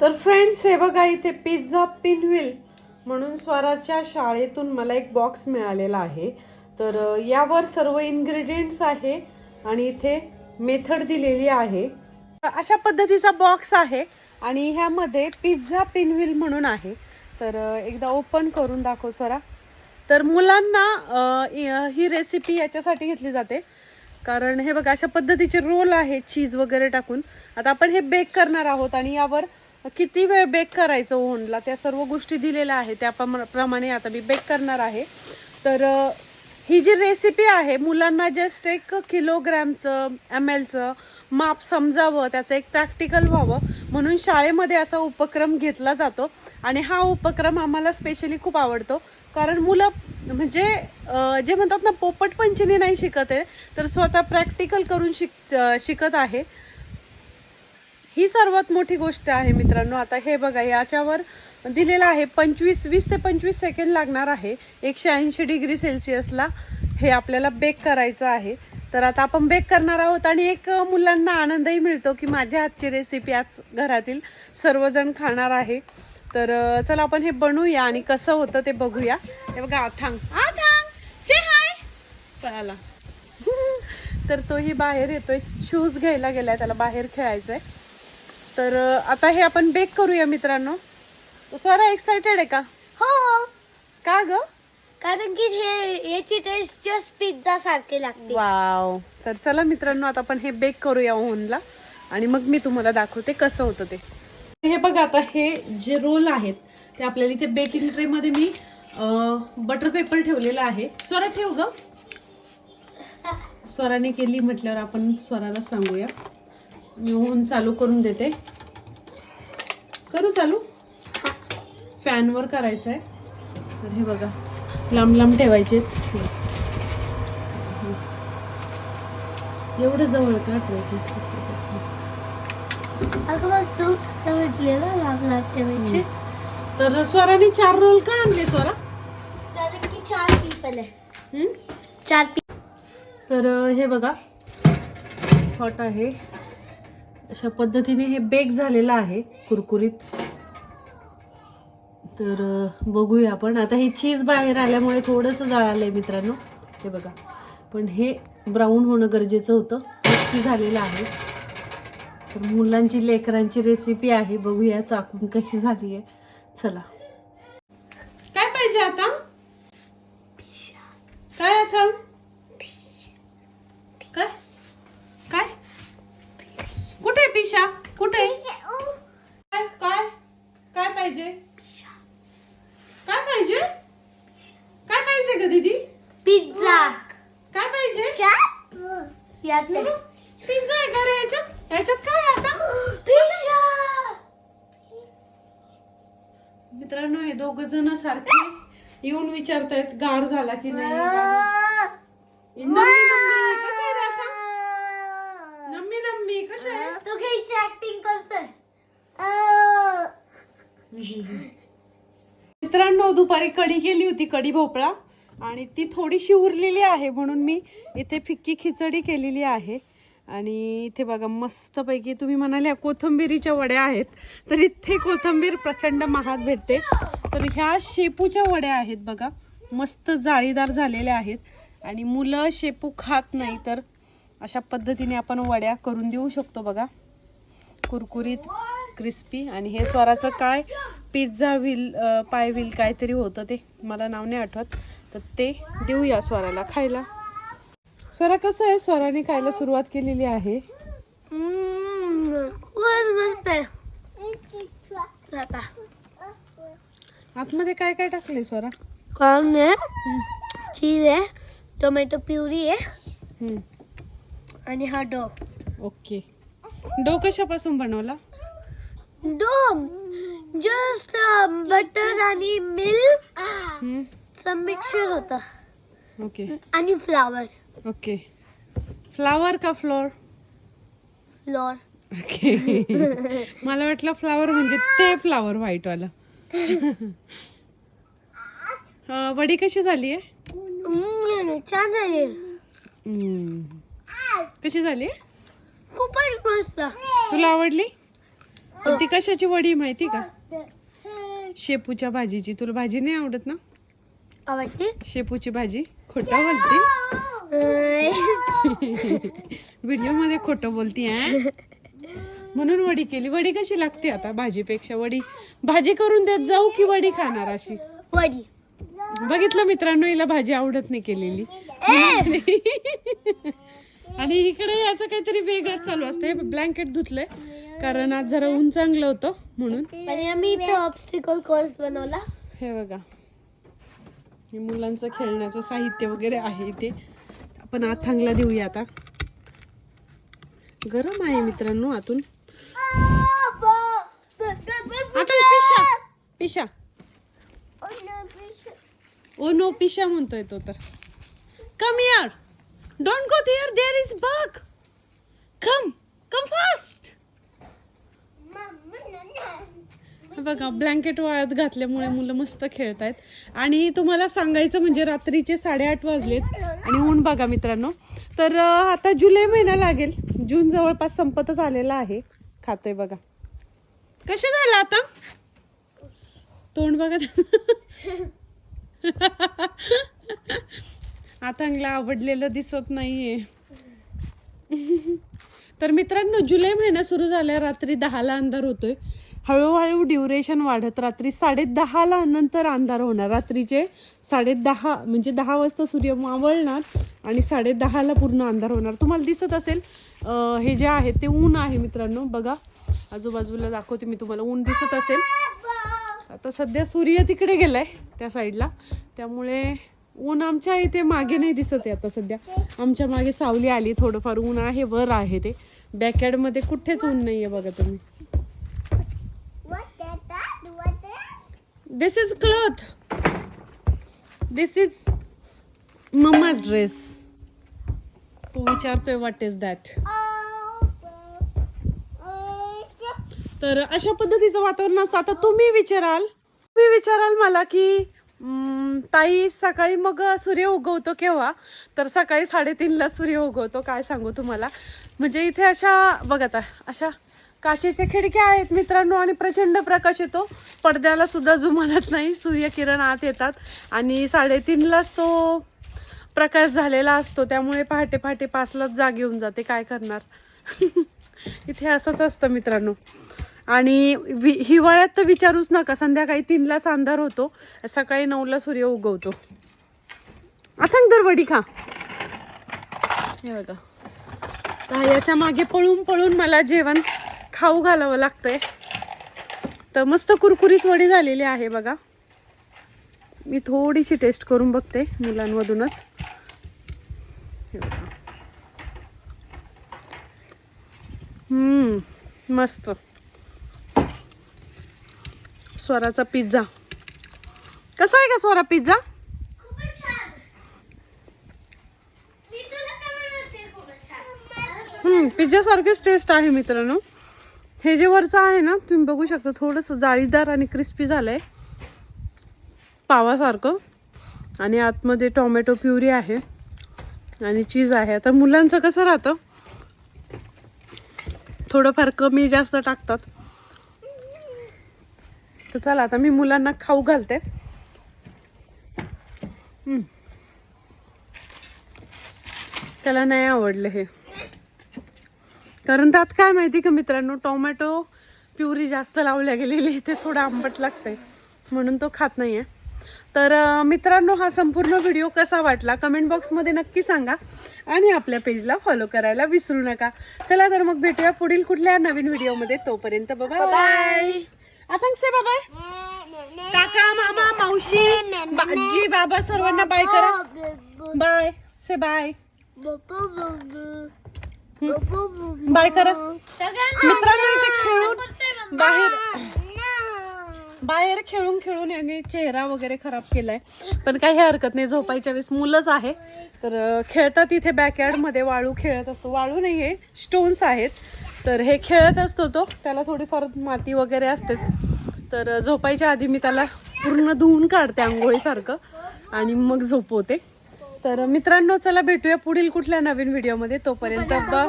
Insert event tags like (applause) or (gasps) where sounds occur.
तर फ्रेंड्स हे बघा इथे पिझ्झा पिनविल म्हणून स्वराच्या शाळेतून मला एक बॉक्स मिळालेला आहे. तर यावर सर्व इन्ग्रेडियंट्स आहे आणि इथे मेथड दिलेली आहे. अशा पद्धतीचा बॉक्स आहे आणि ह्यामध्ये पिझ्झा पिनविल म्हणून आहे. तर एकदा ओपन करून दाखव स्वरा. तर मुलांना ही रेसिपी याच्यासाठी घेतली जाते. कारण हे बघा अशा पद्धतीचे रोल आहे चीज वगैरे टाकून. आता आपण हे बेक करणार आहोत आणि यावर किती वेळ बेक करायचं ओव्हनला त्या सर्व गोष्टी दिलेल्या आहेत. त्या प्रमाणे आता मी बेक करणार आहे. तर ही जी रेसिपी आहे मुलांना जस्ट एक किलोग्रॅमचं एम एलचं माप समजावं त्याचं एक प्रॅक्टिकल व्हावं म्हणून शाळेमध्ये असा उपक्रम घेतला जातो. आणि हा उपक्रम आम्हाला स्पेशली खूप आवडतो. कारण मुलं म्हणजे जे म्हणतात ना पोपट पंचनी नाही शिकत आहे तर स्वतः प्रॅक्टिकल करून शिक शिकत आहे. ही सर्वात मोठी गोष्ट आहे मित्रांनो. आता हे बघा याच्यावर दिलेलं आहे पंचवीस वीस ते पंचवीस सेकंड लागणार आहे. एकशे ऐंशी डिग्री सेल्सिअसला हे आपल्याला बेक करायचं आहे. तर आता आपण बेक करणार आहोत आणि एक मुलांना आनंदही मिळतो की माझ्या हातची रेसिपी आज घरातील सर्वजण खाणार आहे. तर चला आपण हे बनवूया आणि कसं होतं ते बघूया. हे बघा आथांग. आथांग! से हाय पळाला तर तोही बाहेर येतोय. शूज घ्यायला गेलाय त्याला बाहेर खेळायचंय. तर आता हे आपण बेक करूया मित्रांनो. स्वरा एक्साइटेड आहे का? हो हो. का ग? कारण की हे याची टेस्ट जस्ट पिझ्झा सारखी लागते. वाव तर चला मित्रांनो आता आपण हे बेक करूया ओव्हनला. आणि मग मी तुम्हाला दाखवते कसं होतं ते. हे बघा आता हे जे रोल आहेत ते आपल्याला इथे बेकिंग ट्रे मध्ये मी बटर पेपर ठेवलेला आहे. स्वरा ठेव ग. स्वराने केली म्हटल्यावर आपण स्वराला सांगूया. मी ओव्हन चालू करून देते. करू चालू? फॅनवर करायचं आहे तर हे बघा लांब लांब ठेवायचे. एवढं जवळ का ठेवायचे? तर स्वराने चार रोल का आणले स्वरा? चार पीपल आहे? चार पी तर हे बघा हॉट आहे. अशा पद्धतीने हे बेक झालेलं आहे कुरकुरीत. तर बघूया आपण. आता हे चीज बाहेर आल्यामुळे थोडंसं जळालंय मित्रांनो. हे बघा. पण हे ब्राऊन होणं गरजेचं होतं. झालेलं आहे. तर मुलांची लेकरांची रेसिपी आहे. बघूया चाकून कशी झाली आहे. चला. काय पाहिजे आता? काय आता काय काय कुठे पिशा कुठे काय काय काय पाहिजे काय पाहिजे काय पाहिजे ग दीदी काय पाहिजे? यात पिझ्झा आहे का रे याच्यात. याच्यात काय आहे आता? (gasps) पिझ्झा. मित्रांनो हे दोघ जण सारखे येऊन विचारतायत गार झाला की नाही? नम्मी नम्मी कसं आहे रे आता? नम्मी नम्मी कसं आहे? तू घ्यायची ऍक्टिंग करतोय. मित्रांनो दुपारी कढी केली होती कढी भोपळा. आणि ती थोडीशी उरलेली आहे म्हणून मी इथे फिक्की खिचडी केलेली आहे. आणि इथे बघा मस्तपैकी तुम्ही म्हणाल्या कोथंबिरीच्या वड्या आहेत. तर इथे कोथंबीर प्रचंड महाग भेटते. तर ह्या शेपूच्या वड्या आहेत बघा मस्त जाळीदार झालेल्या आहेत. आणि मुलं शेपू खात नाही तर अशा पद्धतीने आपण वड्या करून देऊ शकतो बघा. कुरकुरीत क्रिस्पी. आणि हे स्वराचं काय? पिझ्झा व्हील पाय व्हील काहीतरी होतं ते. मला नाव नाही आठवत. तर ते देऊया स्वराला खायला. स्वरा कसं आहे? स्वराने खायला सुरुवात केलेली आहे. आतमध्ये काय काय टाकले स्वरा? कॉर्न आहे चीज आहे टोमॅटो प्युरी आहे. आणि हा डो. ओके. डो कशापासून बनवला? डो जस्ट बटर आणि मिल्क. चं मिक्सचर होतं. ओके आणि फ्लावर ओके फ्लावर का फ्लोर फ्लोर ओके मला वाटलं फ्लावर म्हणजे ते फ्लावर व्हाईटवाला (laughs) अं, वडी कशी झाली आहे? छान आहे हम्म. कशी झाली? खूपच मस्त. तुला आवडली? ती कशाची वडी माहिती का? शेपूच्या भाजीची. तुला भाजी नाही आवडत ना? आवडते? शेपूची भाजी खोटं बोलते? व्हिडिओमध्ये खोटं बोलती आहे म्हणून वडी केली. वडी कशी लागते आता भाजीपेक्षा? वडी भाजी करून देत जाऊ की वडी खाणार अशी? वडी. बघितलं मित्रांनो हिला भाजी आवडत नाही केलेली. आणि इकडे याचं काहीतरी वेगळंच चालू असतं. हे ब्लँकेट धुतलंय कारण आज जरा ऊन चांगलं होतं म्हणून. आणि आम्ही इथे ऑब्स्टिकल कोर्स बनवला. हे बघा. हे मुलांचं खेळण्याचं साहित्य वगैरे आहे इथे. आपण आथांगला देऊया आता. गरम आहे मित्रांनो आतून. आता पिशा पिशा. ओ नो पिशा म्हणतोय तो तर. कम यार don't go there there is bug come come बघा ब्लँकेट वाळत घातल्यामुळे मुलं मस्त खेळतायत. आणि तुम्हाला सांगायचं म्हणजे रात्रीचे साडेआठ वाजलेत. आणि ऊन बघा मित्रांनो. तर आता जुलै महिना लागेल. जून जवळपास संपतच आलेला आहे. खातोय बघा. कसे झालं आता? तोंड बघा. (laughs) आता अंगला आवडलेलं दिसत नाहीये. तर मित्रांनो जुलै महिना सुरू झाल्या रात्री दहाला अंधार होतोय. हळूहळू ड्युरेशन वाढत रात्री साडे दहाला नंतर अंधार होणार. रात्रीचे साडे दहा म्हणजे दहा वाजता सूर्य मावळणार आणि साडे दहाला पूर्ण अंधार होणार. तुम्हाला दिसत असेल हे जे आहे ते ऊन आहे मित्रांनो. बघा आजूबाजूला दाखवते मी तुम्हाला. ऊन दिसत असेल. आता सध्या सूर्य तिकडे गेलाय त्या साईडला. त्यामुळे ऊन आमच्या इथे मागे नाही दिसत आहे आता सध्या. आमच्या मागे सावली आली थोडंफार ऊन आहे वर आहे ते. बॅकयार्डमध्ये कुठेच ऊन नाही आहे बघा तुम्ही. This is cloth this is mamma's dress तो विचारतोय व्हॉट इज दॅट तर अशा पद्धतीचं वातावरण असतं. आता तुम्ही विचाराल. तुम्ही विचाराल मला की ताई सकाळी मग सूर्य उगवतो केव्हा? तर सकाळी साडेतीनला सूर्य उगवतो. काय सांगू तुम्हाला? म्हणजे इथे अशा बघा आता अशा काचेच्या खिडक्या आहेत मित्रांनो आणि प्रचंड प्रकाश येतो. पडद्याला सुद्धा जुमानत नाही. सूर्यकिरण आत येतात. आणि साडेतीनलाच तो प्रकाश झालेला असतो. त्यामुळे पहाटे पहाटे पाचलाच जाग येऊन जाते. काय करणार? (laughs) इथे असंच असतं मित्रांनो. आणि वि- हिवाळ्यात तर विचारूच नका. संध्याकाळी तीनलाच अंधार होतो. सकाळी नऊला सूर्य उगवतो. अथंग दरवडी खा. हे बघा. तर याच्या मागे पळून पळून मला जेवण खाऊ घालावं लागतंय. तर मस्त कुरकुरीत वडी झालेली आहे बघा. मी थोडीशी टेस्ट करून बघते मुलांमधूनच. मस्त. स्वराचा पिझ्झा कसा आहे का स्वरा पिझ्झा हम्म पिझ्झा सारखेच टेस्ट आहे मित्रांनो. हे जे वरचं आहे ना तुम्ही बघू शकता थोडंसं जाळीदार आणि क्रिस्पी झालंय. पावासारखं. आणि आतमध्ये टोमॅटो प्युरी आहे. आणि चीज आहे. आता मुलांचं कसं राहतं? थोडंफार कमी जास्त टाकतात. तर चला आता मी मुलांना खाऊ घालते. त्याला नाही आवडलं हे. कारण त्यात काय माहिती का मित्रांनो टोमॅटो प्युरी जास्त लावल्या गेलेली ते थोडं आंबट लागतंय. म्हणून तो खात नाहीये. तर अं, मित्रांनो हा संपूर्ण व्हिडिओ कसा वाटला कमेंट बॉक्समध्ये नक्की सांगा आणि आपल्या पेजला फॉलो करायला विसरू नका. चला तर मग भेटूया पुढील कुठल्या नवीन व्हिडिओमध्ये. तोपर्यंत बाय आता से बाय काका मामा मावशी आजी बाबा सर्वांना बाय करा. बाय से बाय बाय करा. मित्रांनो इथे खेळून बाहेर बाहेर खेळून खेळून याने चेहरा वगैरे खराब केलाय. पण काही हरकत नाही झोपायच्या वेळेस मुलंच आहे. तर खेळतात इथे बॅकयार्डमध्ये वाळू खेळत असतो. वाळू नाही हे स्टोन्स आहेत. तर हे खेळत असतो तो. त्याला थोडीफार माती वगैरे असते. तर झोपायच्या आधी मी त्याला पूर्ण धुवून काढते आंघोळीसारखं. आणि मग झोपवते. तर मित्रांनो चला भेटूया पुढील कुठल्या नवीन व्हिडिओमध्ये तोपर्यंत बा